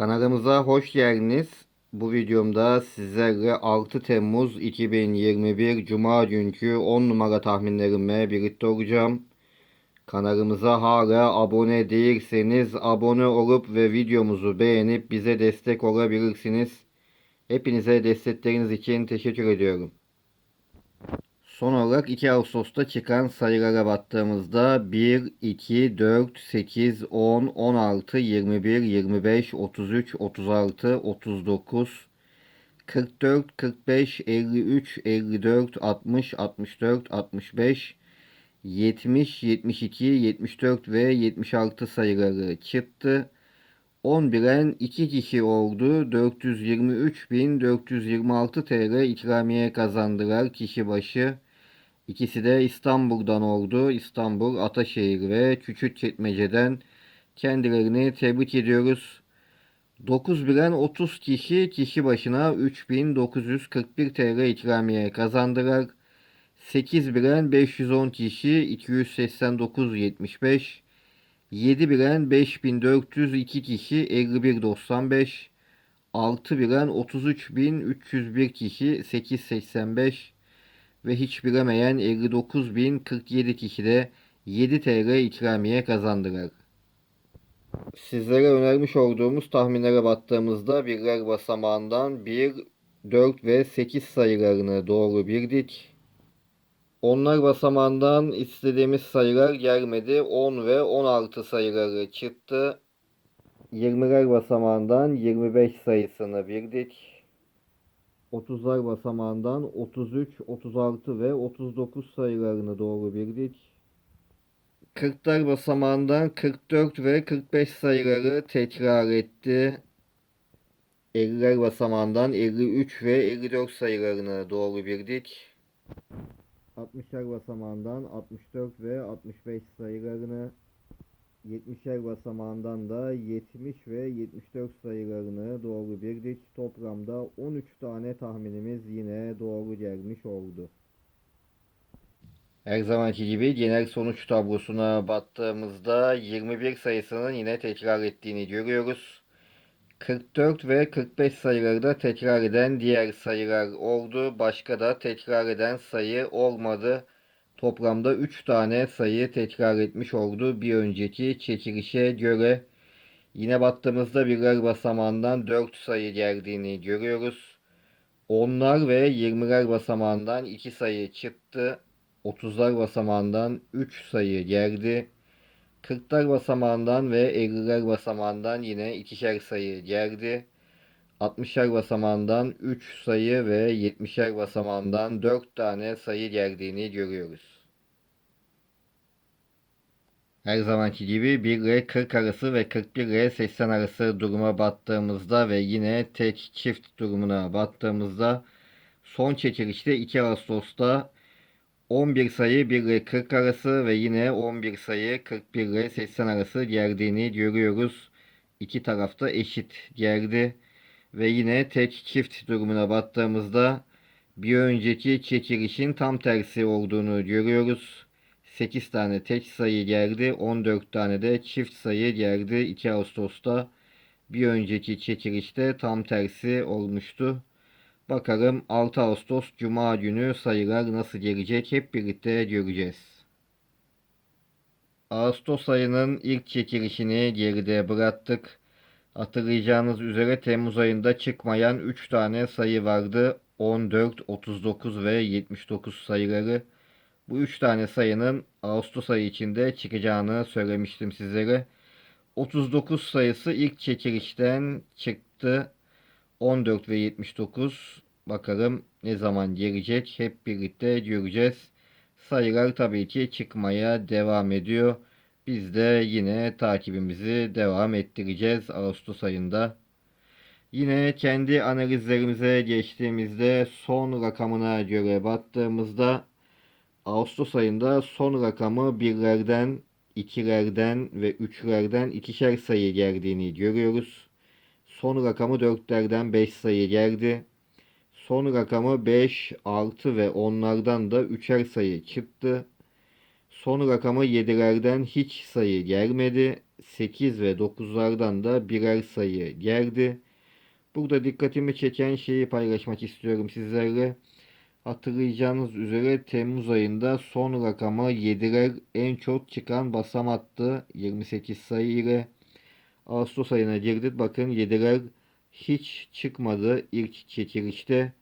Kanalımıza hoş geldiniz. Bu videomda sizlerle 6 Temmuz 2021 Cuma günkü 10 numara tahminlerimle birlikte olacağım. Kanalımıza hala abone değilseniz abone olup ve videomuzu beğenip bize destek olabilirsiniz. Hepinize destekleriniz için teşekkür ediyorum. Son olarak 2 Ağustos'ta çıkan sayılara baktığımızda 1, 2, 4, 8, 10, 16, 21, 25, 33, 36, 39, 44, 45, 53, 54, 60, 64, 65, 70, 72, 74 ve 76 sayıları çıktı. 11'en 2 kişi oldu. 423.426 TL ikramiye kazandılar kişi başı. İkisi de İstanbul'dan oldu. İstanbul, Ataşehir ve Küçükçekmece'den kendilerini tebrik ediyoruz. 9 bilen 30 kişi kişi başına 3941 TL ikramiye kazandılar. 8 bilen 510 kişi 289.75 7 bilen 5402 kişi 51.95 6 bilen 33.301 kişi 885 ve hiç bilemeyen 59.047 kişi de 7 TL ikramiye kazandılar. Sizlere önermiş olduğumuz tahminlere baktığımızda birler basamağından 1, 4 ve 8 sayılarını doğru bildik. Onlar basamağından istediğimiz sayılar gelmedi. 10 ve 16 sayıları çıktı. 20'ler basamağından 25 sayısını bildik. 30'lar basamağından 33, 36 ve 39 sayılarını doğru bildik. 40'lar basamağından 44 ve 45 sayıları tekrar etti. 50'ler basamağından 53 ve 54 sayılarını doğru bildik. 60'lar basamağından 64 ve 65 sayılarını 70'er basamağından da 70 ve 74 sayılarını doğru bildik. Toplamda 13 tane tahminimiz yine doğru gelmiş oldu. Her zamanki gibi genel sonuç tablosuna baktığımızda 21 sayısının yine tekrar ettiğini görüyoruz. 44 ve 45 sayıları da tekrar eden diğer sayılar oldu. Başka da tekrar eden sayı olmadı. Toplamda 3 tane sayı tekrar etmiş oldu bir önceki çekilişe göre. Yine baktığımızda birler basamağından 4 sayı geldiğini görüyoruz. Onlar ve 20'ler basamağından 2 sayı çıktı. 30'lar basamağından 3 sayı geldi. 40'lar basamağından ve 50'ler basamağından yine ikişer sayı geldi. 60'lar basamağından 3 sayı ve 70'er basamağından 4 tane sayı geldiğini görüyoruz. Her zamanki gibi 1 ile 40 arası ve 41 ile 80 arası duruma baktığımızda ve yine tek çift durumuna baktığımızda son çekilişte 2 Ağustos'ta 11 sayı 1 ile 40 arası ve yine 11 sayı 41 ile 80 arası geldiğini görüyoruz. İki tarafta eşit geldi. Ve yine tek çift durumuna baktığımızda bir önceki çekilişin tam tersi olduğunu görüyoruz. 8 tane tek sayı geldi. 14 tane de çift sayı geldi 2 Ağustos'ta. Bir önceki çekilişte tam tersi olmuştu. Bakalım 6 Ağustos Cuma günü sayılar nasıl gelecek hep birlikte göreceğiz. Ağustos ayının ilk çekilişini geride bıraktık. Hatırlayacağınız üzere Temmuz ayında çıkmayan 3 tane sayı vardı. 14, 39 ve 79 sayıları. Bu 3 tane sayının Ağustos ayı içinde çıkacağını söylemiştim sizlere. 39 sayısı ilk çekilişten çıktı. 14 ve 79 bakalım ne zaman gelecek hep birlikte göreceğiz. Sayılar tabii ki çıkmaya devam ediyor. Biz de yine takibimizi devam ettireceğiz Ağustos ayında. Yine kendi analizlerimize geçtiğimizde son rakamına göre baktığımızda Ağustos ayında son rakamı birlerden, ikilerden ve üçlerden ikişer sayı geldiğini görüyoruz. Son rakamı dörtlerden 5 sayı geldi. Son rakamı 5, 6 ve 10'lardan da üçer sayı çıktı. Son rakamı 7'lerden hiç sayı gelmedi. 8 ve 9'lardan da birer sayı geldi. Burada dikkatimi çeken şeyi paylaşmak istiyorum sizlerle. Hatırlayacağınız üzere Temmuz ayında son rakamı 7'ler en çok çıkan basamaktı 28 sayı ile. Ağustos ayına girdik. Bakın 7'ler hiç çıkmadı ilk çekilişte.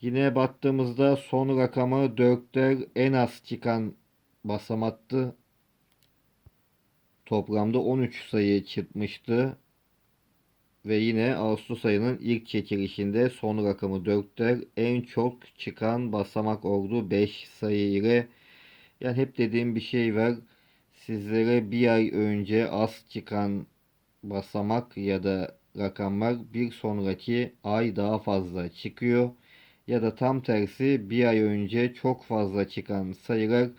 Yine baktığımızda son rakamı 4'ler en az çıkan basamaktı. Toplamda 13 sayı çıkmıştı. Ve yine Ağustos ayının ilk çekilişinde son rakamı 4'ler en çok çıkan basamak oldu 5 sayı ile. Yani hep dediğim bir şey var. Sizlere bir ay önce az çıkan basamak ya da rakamlar bir sonraki ay daha fazla çıkıyor. Ya da tam tersi bir ay önce çok fazla çıkan sayılar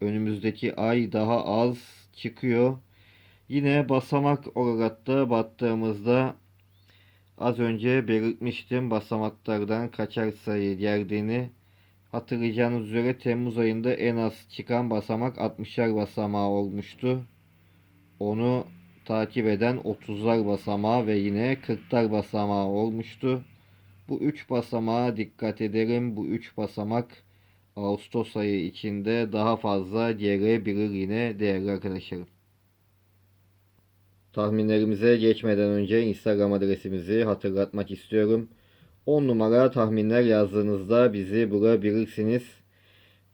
önümüzdeki ay daha az çıkıyor. Yine basamak olarak da baktığımızda az önce belirtmiştim basamaklardan kaçar sayı geldiğini. Hatırlayacağınız üzere Temmuz ayında en az çıkan basamak 60'lar basamağı olmuştu. Onu takip eden 30'lar basamağı ve yine 40'lar basamağı olmuştu. Bu 3 basamağa dikkat edelim. Bu 3 basamak Ağustos ayı içinde daha fazla gelebilir yine değerli arkadaşlarım. Tahminlerimize geçmeden önce Instagram adresimizi hatırlatmak istiyorum. 10 numara tahminler yazdığınızda bizi bulabilirsiniz.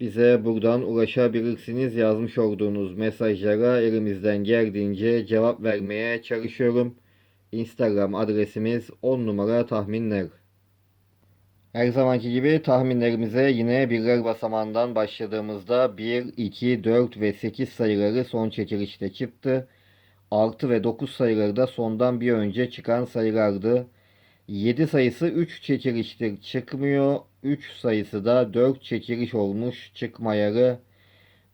Bize buradan ulaşabilirsiniz. Yazmış olduğunuz mesajlara elimizden geldiğince cevap vermeye çalışıyorum. Instagram adresimiz 10 numara tahminler. Her zamanki gibi tahminlerimize yine birler basamağından başladığımızda 1, 2, 4 ve 8 sayıları son çekilişte çıktı. 6 ve 9 sayıları da sondan bir önce çıkan sayılardı. 7 sayısı 3 çekiliştir çıkmıyor. 3 sayısı da 4 çekiliş olmuş çıkmayalı.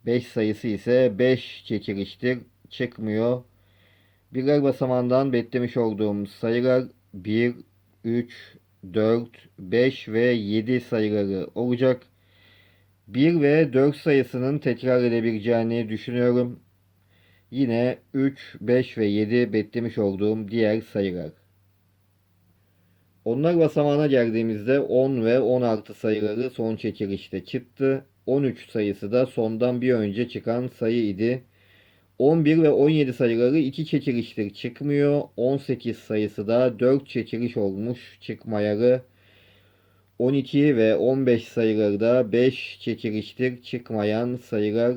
5 sayısı ise 5 çekiliştir çıkmıyor. Birler basamağından beklemiş olduğum sayılar 1, 3, 4, 5 ve 7 sayıları olacak. 1 ve 4 sayısının tekrar edebileceğini düşünüyorum. Yine 3, 5 ve 7 beklemiş olduğum diğer sayılar. Onlar basamağına geldiğimizde 10 ve 16 sayıları son çekilişte çıktı. 13 sayısı da sondan bir önce çıkan sayı idi. 11 ve 17 sayıları 2 çekiliştir çıkmıyor. 18 sayısı da 4 çekiliş olmuş çıkmayalı. 12 ve 15 sayıları da 5 çekiliştir çıkmayan sayılar.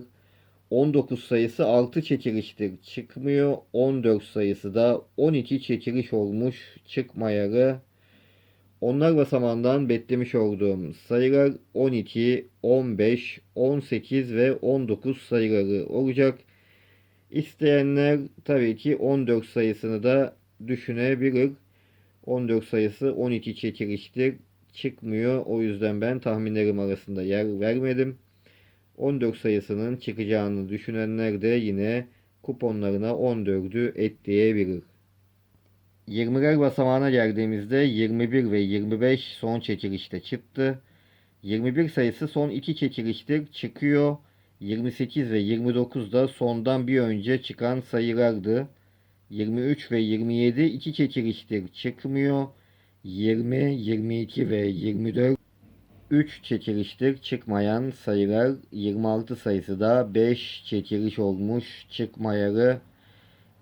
19 sayısı 6 çekiliştir çıkmıyor. 14 sayısı da 12 çekiliş olmuş çıkmayalı. Onlar basamağından beklemiş olduğum sayılar 12, 15, 18 ve 19 sayıları olacak. İsteyenler tabii ki 14 sayısını da düşünebilir. 14 sayısı 12 çekiliştir çıkmıyor. O yüzden ben tahminlerim arasında yer vermedim. 14 sayısının çıkacağını düşünenler de yine kuponlarına 14'ü ekleyebilir. 20'ler basamağına geldiğimizde 21 ve 25 son çekilişte çıktı. 21 sayısı son iki çekiliştir çıkıyor. 28 ve 29 da sondan bir önce çıkan sayılardı. 23 ve 27 iki çekiliştir çıkmıyor. 20, 22 ve 24 3 çekiliştir çıkmayan sayılar. 26 sayısı da 5 çekiliş olmuş çıkmayalı.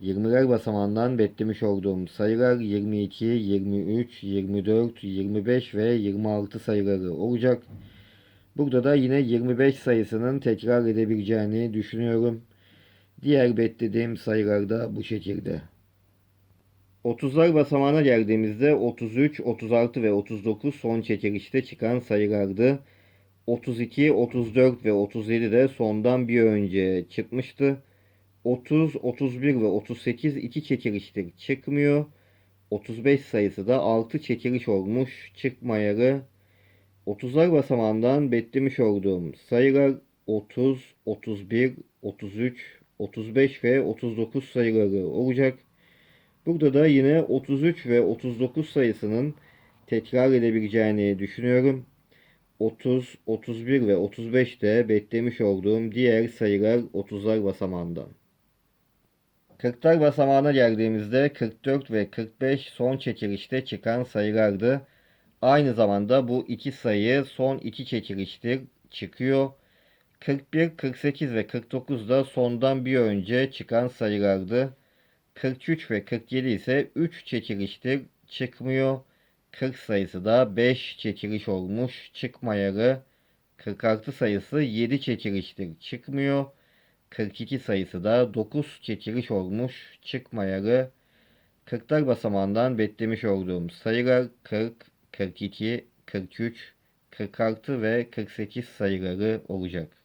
20'ler basamağından beklemiş olduğum sayılar 22, 23, 24, 25 ve 26 sayıları olacak. Burada da yine 25 sayısının tekrar edebileceğini düşünüyorum. Diğer beklediğim sayılar da bu şekilde. 30'lar basamağına geldiğimizde 33, 36 ve 39 son çekilişte çıkan sayılardı. 32, 34 ve 37 de sondan bir önce çıkmıştı. 30, 31 ve 38 iki çekiliştir çıkmıyor. 35 sayısı da 6 çekiliş olmuş çıkmayalı. 30'lar basamağından beklemiş olduğum sayılar 30, 31, 33, 35 ve 39 sayıları olacak. Burada da yine 33 ve 39 sayısının tekrar edebileceğini düşünüyorum. 30, 31 ve 35 de beklemiş olduğum diğer sayılar 30'lar basamağından. Kırklar basamağına geldiğimizde 44 ve 45 son çekilişte çıkan sayılardı. Aynı zamanda bu iki sayı son iki çekiliştir çıkıyor. 41, 48 ve 49 da sondan bir önce çıkan sayılardı. 43 ve 47 ise 3 çekiliştir çıkmıyor. 40 sayısı da 5 çekiliş olmuş çıkmayalı. 46 sayısı 7 çekiliştir çıkmıyor. 42 sayısı da 9 çekiliş olmuş çıkmayalı. 40'lar basamağından beklemiş olduğum sayılar 40, 42, 43, 46 ve 48 sayıları olacak.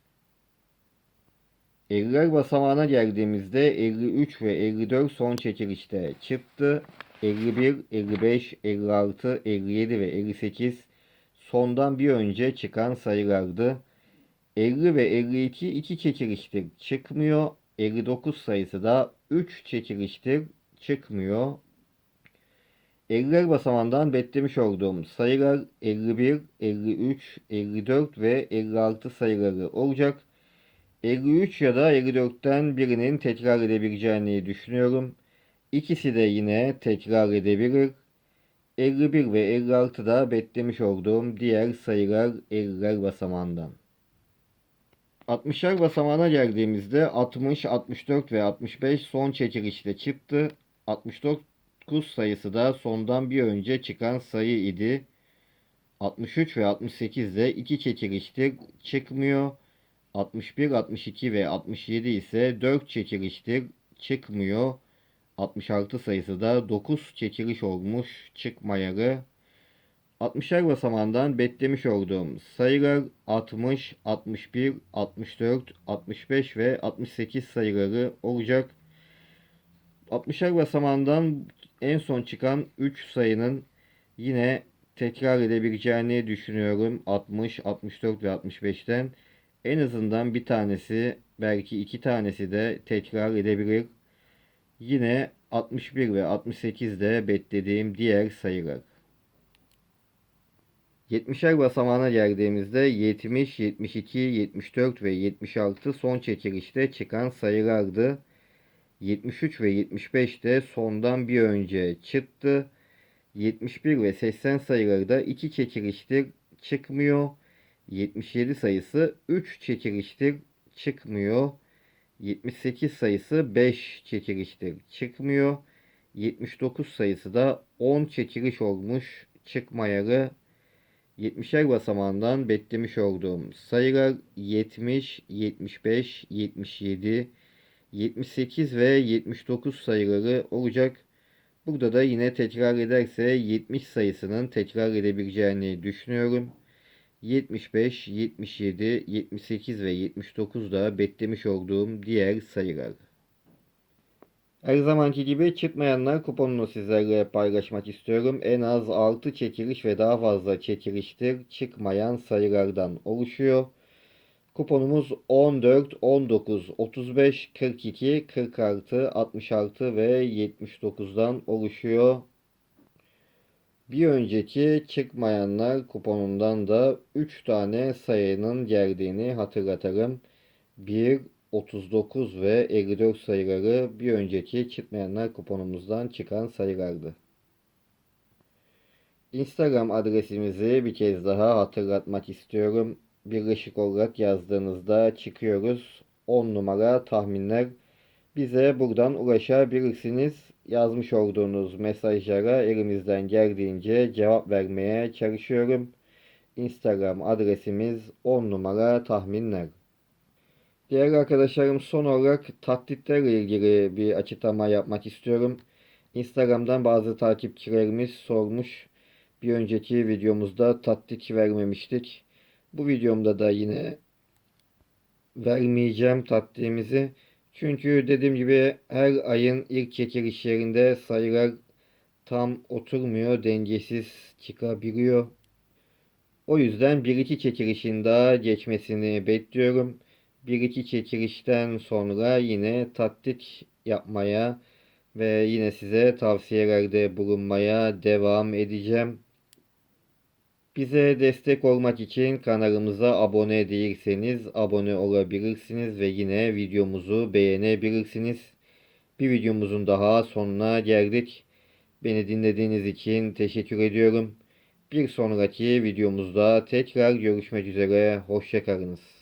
50'ler basamağına geldiğimizde 53 ve 54 son çekilişte çıktı. 51, 55, 56, 57 ve 58 sondan bir önce çıkan sayılardı. 50 ve 52 iki çekiliştir çıkmıyor. 59 sayısı da 3 çekiliştir çıkmıyor. 50'ler basamağından beklemiş olduğum sayılar 51, 53, 54 ve 56 sayıları olacak. 53 ya da 54'ten birinin tekrar edebileceğini düşünüyorum. İkisi de yine tekrar edebilir. 51 ve 56 da olduğum diğer sayılar 50'ler basamağından. 60'lar basamağına geldiğimizde 60, 64 ve 65 son çekilişte çıktı. 69 sayısı da sondan bir önce çıkan sayı idi. 63 ve 68 de iki çekiliştir çıkmıyor. 61, 62 ve 67 ise 4 çekiliştir çıkmıyor. 66 sayısı da 9 çekiliş olmuş çıkmayalı. 60'lar basamağından beklemiş olduğum sayılar 60, 61, 64, 65 ve 68 sayıları olacak. 60'lar basamağından en son çıkan 3 sayının yine tekrar edebileceğini düşünüyorum. 60, 64 ve 65'ten. En azından bir tanesi belki iki tanesi de tekrar edebilir. Yine 61 ve 68 de beklediğim diğer sayılar. 70'er basamağına geldiğimizde 70, 72, 74 ve 76 son çekilişte çıkan sayılardı. 73 ve 75 de sondan bir önce çıktı. 71 ve 80 sayıları da iki çekiliştir çıkmıyor. 77 sayısı 3 çekiliştir çıkmıyor. 78 sayısı 5 çekiliştir çıkmıyor. 79 sayısı da 10 çekiliş olmuş çıkmayalı. 70'er basamağından beklemiş olduğum sayılar 70, 75, 77, 78 ve 79 sayıları olacak. Burada da yine tekrar ederse 70 sayısının tekrar edebileceğini düşünüyorum. 75, 77, 78 ve 79 da beklemiş olduğum diğer sayılar. Her zamanki gibi çıkmayanlar kuponunu sizlerle paylaşmak istiyorum. En az 6 çekiliş ve daha fazla çekiliştir çıkmayan sayılardan oluşuyor. Kuponumuz 14, 19, 35, 42, 46, 66 ve 79'dan oluşuyor. Bir önceki çıkmayanlar kuponundan da 3 tane sayının geldiğini hatırlatırım. 1, 39 ve 54 sayıları bir önceki çıkmayanlar kuponumuzdan çıkan sayılardı. Instagram adresimizi bir kez daha hatırlatmak istiyorum. Birleşik olarak yazdığınızda çıkıyoruz. 10 numara tahminler. Bize buradan ulaşabilirsiniz. Yazmış olduğunuz mesajlara elimizden geldiğince cevap vermeye çalışıyorum. Instagram adresimiz 10 numara tahminler. Diğer arkadaşlarım son olarak taklitlerle ilgili bir açıklama yapmak istiyorum. Instagram'dan bazı takipçilerimiz sormuş. Bir önceki videomuzda taklit vermemiştik. Bu videomda da yine vermeyeceğim taklitimizi. Çünkü dediğim gibi her ayın ilk çekilişlerinde sayılar tam oturmuyor, dengesiz çıkabiliyor. O yüzden bir iki çekilişin daha geçmesini bekliyorum. Bir iki çekilişten sonra yine taktik yapmaya ve yine size tavsiyelerde bulunmaya devam edeceğim. Bize destek olmak için kanalımıza abone değilseniz abone olabilirsiniz ve yine videomuzu beğenebilirsiniz. Bir videomuzun daha sonuna geldik. Beni dinlediğiniz için teşekkür ediyorum. Bir sonraki videomuzda tekrar görüşmek üzere. Hoşçakalınız.